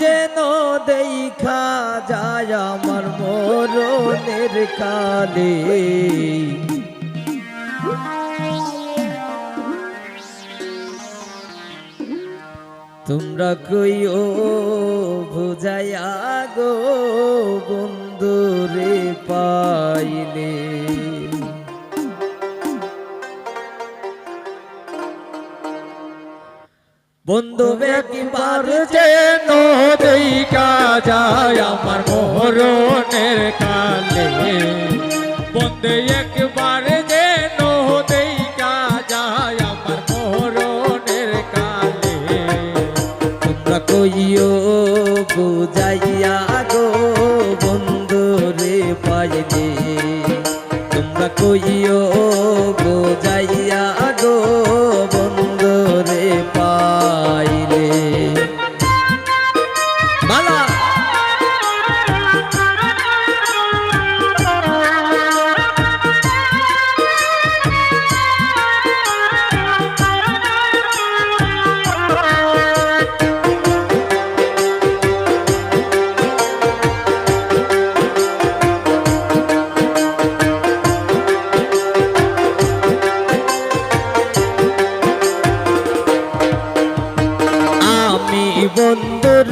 যেন দেখা যায় আমার মরণের কালে। তোমরা কইও বুঝাইয়া গো বন্ধুরে পাইলে। বন্ধু একবার যেন দেখা যায় আমার মরণের কালে। বন্দে একবার যেন দেখা যায় আমার মরণের কালে। তোমরা কইও বুঝাইয়া গো বন্ধুরে পাইলে তোমরা কইও বুঝাইয়া গো বন্ধু রে পাইলে বন্ধুর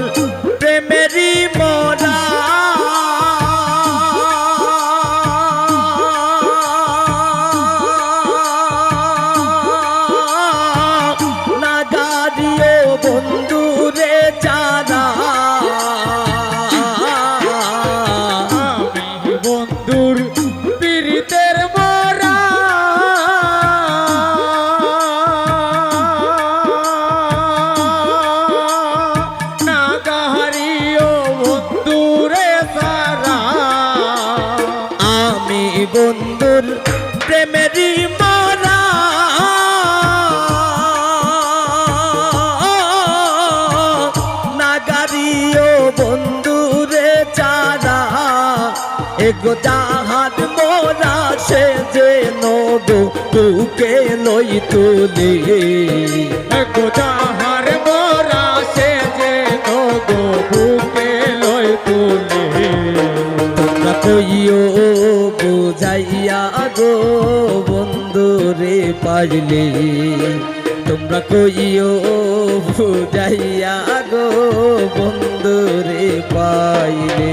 এগো জাহাজ মোরা সে যে নগো বুকে লই তুলি। গো যাহার মরা সে যে নগো বুকে লই তুলে। তোমরা কইও বুঝাইয়া গো বন্ধুরে পাইলে। তোমরা কইও বুঝাইয়া গো বন্ধুরে পাইলে।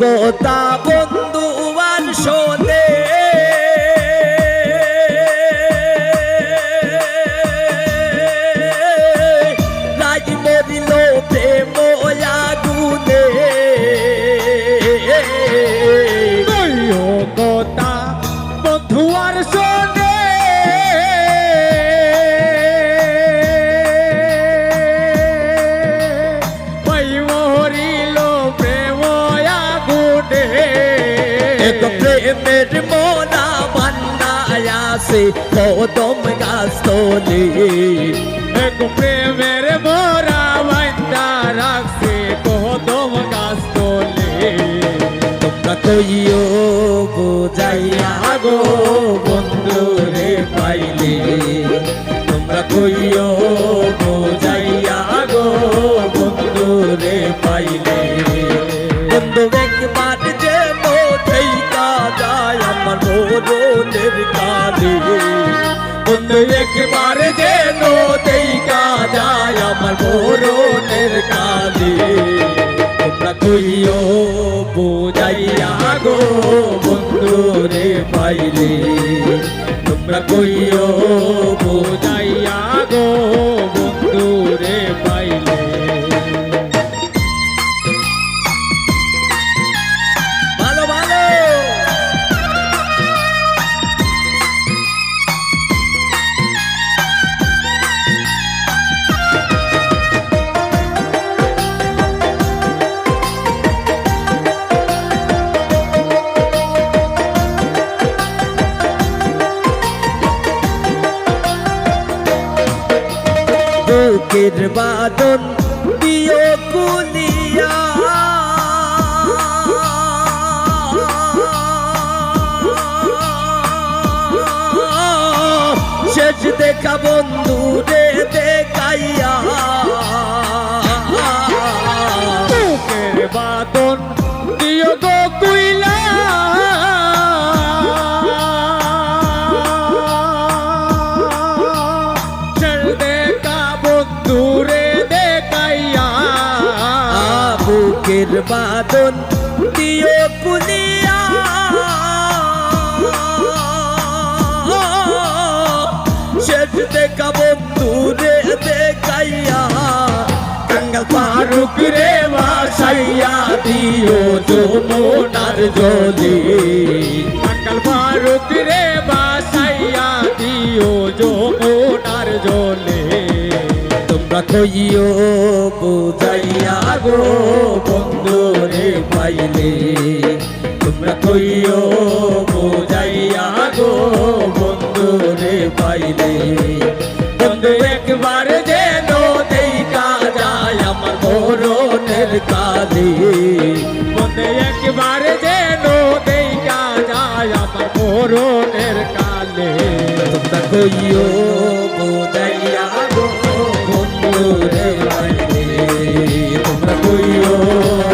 কথা বন্ধু আগুনে এক প্রেমের মোনা বান্দায়াসে কদম গাছ তোলে এক প্রেমের মোরা বান্দা রাখছে কদম গাছ তোলে তোমরা কইও বুঝাইয়া গো বন্ধু রে পাইলে তোমরা কইও বুঝাইয়া গো বন্ধু রে পাইলে বন্ধু একবার একবার যে নদেইকা যায় আমার মরণের কালে তোমরা কইও বোঝাইয়া গো বন্ধু রে পাইলে তোমরা কইও বুঝাইয়া বুকের বাদন দিও কুলিয়া। শেষ দেখা বন্ধু বুকের বাদন দিও কুলিয়া শেষ দেখা বন্ধু রে দেখাইয়া, কাঙ্গাল পারুক রে বাসাইয়া দিও যমুনার জলে। কথাইও বুঝাইয়া গো বন্ধু রে পাইলে। তোমরা কইও বুঝাইয়া গো বন্ধু রে পাইলে। বন্ধু, একবার যেন দেখা যায় আমার মরণের কালে বন্ধু, একবার যেন দেখা যায় আমার মরণের কালে তোমরা কইও বুঝাইয়া रे तुम कोई हो